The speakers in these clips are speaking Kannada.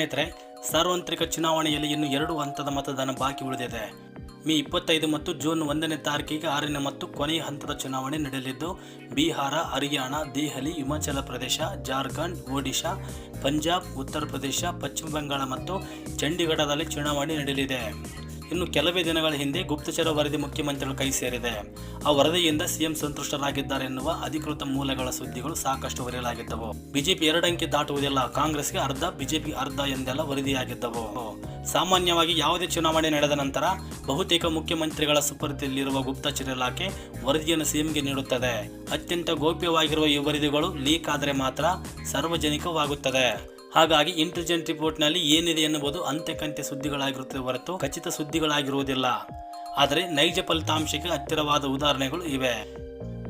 ಸ್ನೇಹಿತರೆ, ಸಾರ್ವತ್ರಿಕ ಚುನಾವಣೆಯಲ್ಲಿ ಇನ್ನು ಎರಡು ಹಂತದ ಮತದಾನ ಬಾಕಿ ಉಳಿದಿದೆ. ಮೇ ಇಪ್ಪತ್ತೈದು ಮತ್ತು ಜೂನ್ ಒಂದನೇ ತಾರೀಕಿಗೆ ಆರನೇ ಮತ್ತು ಕೊನೆಯ ಹಂತದ ಚುನಾವಣೆ ನಡೆಯಲಿದ್ದು, ಬಿಹಾರ, ಹರಿಯಾಣ, ದೆಹಲಿ, ಹಿಮಾಚಲ ಪ್ರದೇಶ, ಜಾರ್ಖಂಡ್, ಒಡಿಶಾ, ಪಂಜಾಬ್, ಉತ್ತರ ಪ್ರದೇಶ, ಪಶ್ಚಿಮ ಬಂಗಾಳ ಮತ್ತು ಚಂಡೀಗಢದಲ್ಲಿ ಚುನಾವಣೆ ನಡೆಯಲಿದೆ. ಇನ್ನು ಕೆಲವೇ ದಿನಗಳ ಹಿಂದೆ ಗುಪ್ತಚರ ವರದಿ ಮುಖ್ಯಮಂತ್ರಿಗಳ ಕೈ ಸೇರಿದೆ. ಆ ವರದಿಯಿಂದ ಸಿಎಂ ಸಂತುಷ್ಟರಾಗಿದ್ದಾರೆ ಎನ್ನುವ ಅಧಿಕೃತ ಮೂಲಗಳ ಸುದ್ದಿಗಳು ಸಾಕಷ್ಟು ವರೆಯಲಾಗಿದ್ದವು ಬಿಜೆಪಿ ಎರಡಂಕಿ ದಾಟುವುದಿಲ್ಲ. ಕಾಂಗ್ರೆಸ್ಗೆ ಅರ್ಧ, ಬಿಜೆಪಿ ಅರ್ಧ ಎಂದೆಲ್ಲ ವರದಿಯಾಗಿದ್ದವು. ಸಾಮಾನ್ಯವಾಗಿ ಯಾವುದೇ ಚುನಾವಣೆ ನಡೆದ ನಂತರ ಬಹುತೇಕ ಮುಖ್ಯಮಂತ್ರಿಗಳ ಸುಪರ್ದಿಯಲ್ಲಿರುವ ಗುಪ್ತಚರ ಇಲಾಖೆ ವರದಿಯನ್ನು ಸಿಎಂಗೆ ನೀಡುತ್ತದೆ. ಅತ್ಯಂತ ಗೌಪ್ಯವಾಗಿರುವ ಈ ವರದಿಗಳು ಲೀಕ್ ಆದರೆ ಮಾತ್ರ ಸಾರ್ವಜನಿಕವಾಗುತ್ತದೆ. ಹಾಗಾಗಿ ಇಂಟೆಲಿಜೆಂಟ್ ರಿಪೋರ್ಟ್ನಲ್ಲಿ ಏನಿದೆ ಎನ್ನುವುದು ಅಂತ್ಯಕಂತ್ಯ ಸುದ್ದಿಗಳಾಗಿರುತ್ತದೆ ಹೊರತು ಖಚಿತ ಸುದ್ದಿಗಳಾಗಿರುವುದಿಲ್ಲ. ಆದರೆ ನೈಜ ಫಲಿತಾಂಶಕ್ಕೆ ಹತ್ತಿರವಾದ ಉದಾಹರಣೆಗಳು ಇವೆ.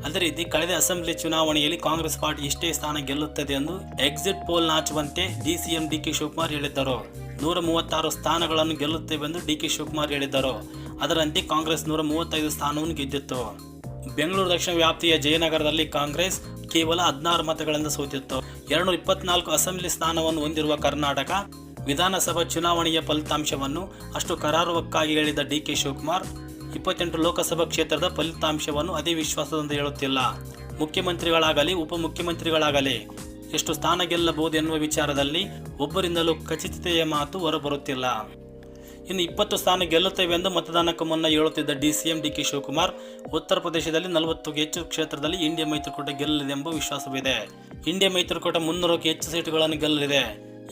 ಅದೇ ರೀತಿ ಕಳೆದ ಅಸೆಂಬ್ಲಿ ಚುನಾವಣೆಯಲ್ಲಿ ಕಾಂಗ್ರೆಸ್ ಪಾರ್ಟಿ ಇಷ್ಟೇ ಸ್ಥಾನ ಗೆಲ್ಲುತ್ತದೆ ಎಂದು ಎಕ್ಸಿಟ್ ಪೋಲ್ ನಾಚುವಂತೆ ಡಿಸಿಎಂ ಡಿಕೆ ಶಿವಕುಮಾರ್ ಹೇಳಿದ್ದರು. ನೂರ ಮೂವತ್ತಾರು ಸ್ಥಾನಗಳನ್ನು ಎಂದು ಡಿಕೆ ಶಿವಕುಮಾರ್ ಹೇಳಿದ್ದರು. ಅದರಂತೆ ಕಾಂಗ್ರೆಸ್ ನೂರ ಮೂವತ್ತೈದು ಸ್ಥಾನವನ್ನು ಗೆದ್ದಿತ್ತು. ಬೆಂಗಳೂರು ದಕ್ಷಿಣ ವ್ಯಾಪ್ತಿಯ ಜಯನಗರದಲ್ಲಿ ಕಾಂಗ್ರೆಸ್ ಕೇವಲ ಹದಿನಾರು ಮತಗಳಿಂದ ಸೋತಿತ್ತು ಎರಡು ಇಪ್ಪತ್ನಾಲ್ಕು ಅಸೆಂಬ್ಲಿ ಸ್ಥಾನವನ್ನು ಹೊಂದಿರುವ ಕರ್ನಾಟಕ ವಿಧಾನಸಭಾ ಚುನಾವಣೆಯ ಫಲಿತಾಂಶವನ್ನು ಅಷ್ಟು ಕರಾರುವಕ್ಕಾಗಿ ಹೇಳಿದ ಡಿ ಕೆ ಶಿವಕುಮಾರ್, ಇಪ್ಪತ್ತೆಂಟು ಲೋಕಸಭಾ ಕ್ಷೇತ್ರದ ಫಲಿತಾಂಶವನ್ನು ಅದೇ ವಿಶ್ವಾಸದಿಂದ ಹೇಳುತ್ತಿಲ್ಲ. ಮುಖ್ಯಮಂತ್ರಿಗಳಾಗಲಿ, ಉಪಮುಖ್ಯಮಂತ್ರಿಗಳಾಗಲಿ ಎಷ್ಟು ಸ್ಥಾನ ಗೆಲ್ಲಬಹುದು ಎನ್ನುವ ವಿಚಾರದಲ್ಲಿ ಒಬ್ಬರಿಂದಲೂ ಖಚಿತತೆಯ ಮಾತು ಹೊರಬರುತ್ತಿಲ್ಲ. ಇನ್ನು ಇಪ್ಪತ್ತು ಸ್ಥಾನ ಗೆಲ್ಲುತ್ತೇವೆ ಎಂದು ಮತದಾನಕ್ಕೂ ಮುನ್ನ ಹೇಳುತ್ತಿದ್ದ ಡಿಸಿಎಂ ಡಿಕೆ ಶಿವಕುಮಾರ್, ಉತ್ತರ ಪ್ರದೇಶದಲ್ಲಿ ನಲವತ್ತು ಹೆಚ್ಚು ಕ್ಷೇತ್ರದಲ್ಲಿ ಇಂಡಿಯಾ ಮೈತ್ರಿಕೂಟ ಗೆಲ್ಲಲಿದೆ ಎಂಬ ವಿಶ್ವಾಸವಿದೆ. ಇಂಡಿಯಾ ಮೈತ್ರಿಕೂಟ ಮುನ್ನೂರಕ್ಕೆ ಹೆಚ್ಚು ಸೀಟುಗಳನ್ನು ಗೆಲ್ಲಲಿದೆ.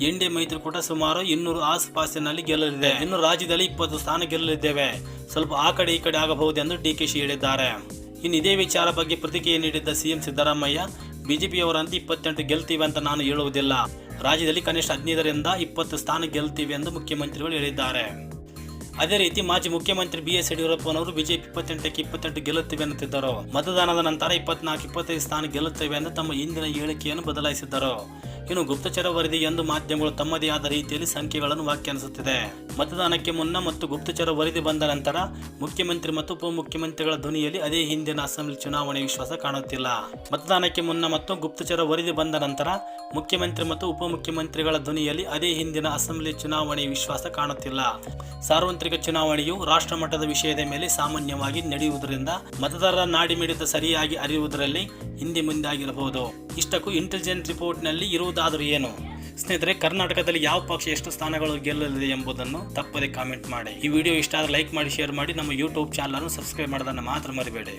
ಇಂಡಿಯಾ ಮೈತ್ರಿಕೂಟ ಸುಮಾರು ಇನ್ನೂರು ಆಸುಪಾಸಿನಲ್ಲಿ ಗೆಲ್ಲಲಿದೆ. ಇನ್ನು ರಾಜ್ಯದಲ್ಲಿ ಇಪ್ಪತ್ತು ಸ್ಥಾನ ಗೆಲ್ಲಲಿದ್ದೇವೆ. ಸ್ವಲ್ಪ ಆ ಕಡೆ ಈ ಕಡೆ ಆಗಬಹುದು ಎಂದು ಡಿಕೆಶಿ ಹೇಳಿದ್ದಾರೆ. ಇನ್ನು ಇದೇ ವಿಚಾರ ಬಗ್ಗೆ ಪ್ರತಿಕ್ರಿಯೆ ನೀಡಿದ್ದ ಸಿಎಂ ಸಿದ್ದರಾಮಯ್ಯ, ಬಿಜೆಪಿಯವರಂತೆ ಇಪ್ಪತ್ತೆಂಟು ಗೆಲ್ತೀವಿ ಅಂತ ನಾನು ಹೇಳುವುದಿಲ್ಲ. ರಾಜ್ಯದಲ್ಲಿ ಕನಿಷ್ಠ ಹದಿನೈದರಿಂದ ಇಪ್ಪತ್ತು ಸ್ಥಾನ ಗೆಲ್ತೀವಿ ಎಂದು ಮುಖ್ಯಮಂತ್ರಿಗಳು ಹೇಳಿದ್ದಾರೆ. ಅದೇ ರೀತಿ ಮಾಜಿ ಮುಖ್ಯಮಂತ್ರಿ ಬಿ ಎಸ್ ಯಡಿಯೂರಪ್ಪನವರು ಬಿಜೆಪಿ ಇಪ್ಪತ್ತೆಂಟಕ್ಕೆ ಇಪ್ಪತ್ತೆಂಟು ಗೆಲ್ಲುತ್ತೇವೆ ಎನ್ನುತ್ತಿದ್ದರು. ಮತದಾನದ ನಂತರ ಇಪ್ಪತ್ನಾಲ್ಕು, ಇಪ್ಪತ್ತೈದು ಸ್ಥಾನ ಗೆಲ್ಲುತ್ತೇವೆ ಎಂದು ತಮ್ಮ ಹಿಂದಿನ ಹೇಳಿಕೆಯನ್ನು ಬದಲಾಯಿಸಿದ್ದರು. ಇನ್ನು ಗುಪ್ತಚರ ವರದಿ ಎಂದು ಮಾಧ್ಯಮಗಳು ತಮ್ಮದೇ ಆದ ರೀತಿಯಲ್ಲಿ ಸಂಖ್ಯೆಗಳನ್ನು ವ್ಯಾಖ್ಯಾನಿಸುತ್ತಿದೆ. ಮತದಾನಕ್ಕೆ ಮುನ್ನ ಮತ್ತು ಗುಪ್ತಚರ ವರದಿ ಬಂದ ನಂತರ ಮುಖ್ಯಮಂತ್ರಿ ಮತ್ತು ಉಪಮುಖ್ಯಮಂತ್ರಿಗಳ ಧ್ವನಿಯಲ್ಲಿ ಅದೇ ಹಿಂದಿನ ಅಸೆಂಬ್ಲಿ ಚುನಾವಣೆ ವಿಶ್ವಾಸ ಕಾಣುತ್ತಿಲ್ಲ. ಮತದಾನಕ್ಕೆ ಮುನ್ನ ಮತ್ತು ಗುಪ್ತಚರ ವರದಿ ಬಂದ ನಂತರ ಮುಖ್ಯಮಂತ್ರಿ ಮತ್ತು ಉಪಮುಖ್ಯಮಂತ್ರಿಗಳ ಧ್ವನಿಯಲ್ಲಿ ಅದೇ ಹಿಂದಿನ ಅಸೆಂಬ್ಲಿ ಚುನಾವಣೆ ವಿಶ್ವಾಸ ಕಾಣುತ್ತಿಲ್ಲ. ಸಾರ್ವತ್ರಿಕ ಚುನಾವಣೆಯು ರಾಷ್ಟ್ರ ಮಟ್ಟದ ವಿಷಯದ ಮೇಲೆ ಸಾಮಾನ್ಯವಾಗಿ ನಡೆಯುವುದರಿಂದ ಮತದಾರರ ನಾಡಿಮಿಡಿತ ಸರಿಯಾಗಿ ಅರಿಯುವುದರಲ್ಲಿ ಹಿಂದೆ ಮುಂದೆ ಆಗಿರಬಹುದು. ಇಷ್ಟಕ್ಕೂ ಇಂಟೆಲಿಜೆಂಟ್ ರಿಪೋರ್ಟ್ನಲ್ಲಿ ಇರುವುದಾದರೂ ಏನು? ಸ್ನೇಹಿತರೆ, ಕರ್ನಾಟಕದಲ್ಲಿ ಯಾವ ಪಕ್ಷ ಎಷ್ಟು ಸ್ಥಾನಗಳು ಗೆಲ್ಲಲಿದೆ ಎಂಬುದನ್ನು ತಪ್ಪದೆ ಕಾಮೆಂಟ್ ಮಾಡಿ. ಈ ವಿಡಿಯೋ ಇಷ್ಟ ಆದರೆ ಲೈಕ್ ಮಾಡಿ ಶೇರ್ ಮಾಡಿ. ನಮ್ಮ ಯೂಟ್ಯೂಬ್ ಚಾನಲ್ ಸಬ್ಸ್ಕ್ರೈಬ್ ಮಾಡೋದನ್ನು ಮಾತ್ರ ಮರಿಬೇಡಿ.